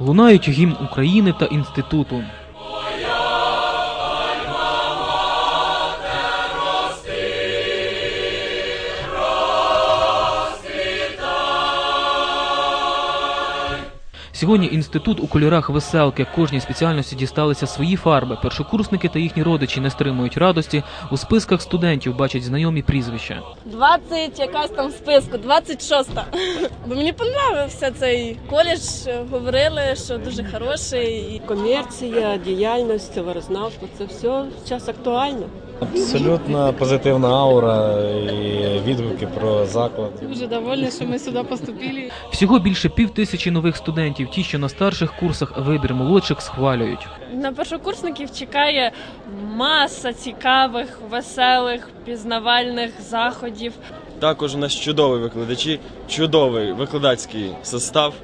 Лунають гімн України та інституту. Сьогодні інститут у кольорах веселки. Кожній спеціальності дісталися свої фарби. Першокурсники та їхні родичі не стримують радості. У списках студентів бачать знайомі прізвища. 20 якась там в списку, 26-та. Бо мені подобався цей коледж. Говорили, що дуже хороший. І Комерція, діяльність, товарознавство це все зараз актуально. Абсолютно позитивна аура і відгуки про заклад. Дуже довольна, що ми сюди поступили. Всього більше пів тисячі нових студентів. Ті, що на старших курсах вибір молодших схвалюють. на першокурсників чекає маса цікавих, веселих, пізнавальних заходів. Також у нас чудові викладачі, чудовий викладацький состав.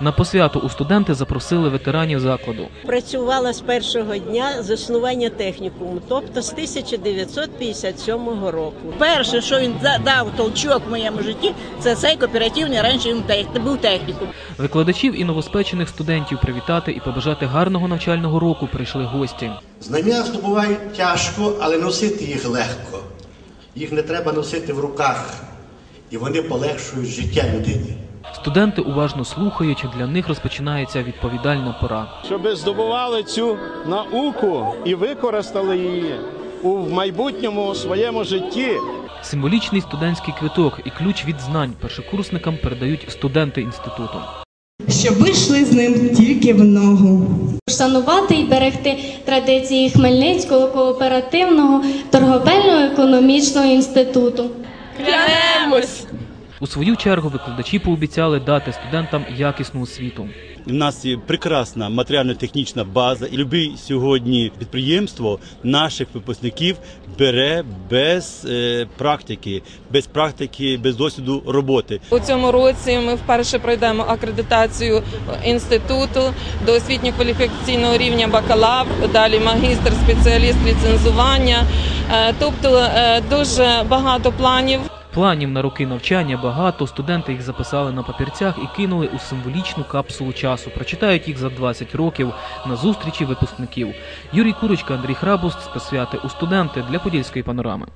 На посвяту у студенти запросили ветеранів закладу. Працювала з першого дня заснування технікуму, тобто з 1957 року. Перше, що він дав толчок в моєму житті, це цей кооперативний раніше він був технікум. Викладачів і новоспечених студентів привітати і побажати гарного навчального року прийшли гості. Знання здобувають тяжко, але носити їх легко. Їх не треба носити в руках, і вони полегшують життя людині. Студенти уважно слухають. Для них розпочинається відповідальна пора. щоб здобували цю науку і використали її у майбутньому своєму житті. Символічний студентський квиток і ключ від знань першокурсникам передають студенти інституту. щоб ви йшли з ним тільки в ногу. Шанувати і берегти традиції Хмельницького кооперативного торговельно-економічного інституту. Клянемось! У свою чергу викладачі пообіцяли дати студентам якісну освіту. У нас є прекрасна матеріально-технічна база, і любе сьогодні підприємство наших випускників бере без е, практики, без практики, без досвіду роботи. У цьому році ми вперше пройдемо акредитацію інституту до освітньо-кваліфікаційного рівня бакалавр, далі магістр, спеціаліст ліцензування. Е, Тобто е, дуже багато планів. Планів на роки навчання багато. Студенти їх записали на папірцях і кинули у символічну капсулу часу. Прочитають їх за 20 років на зустрічі випускників. Юрій Курочка, Андрій Храбуст з посвяти у студенти для подільської панорами.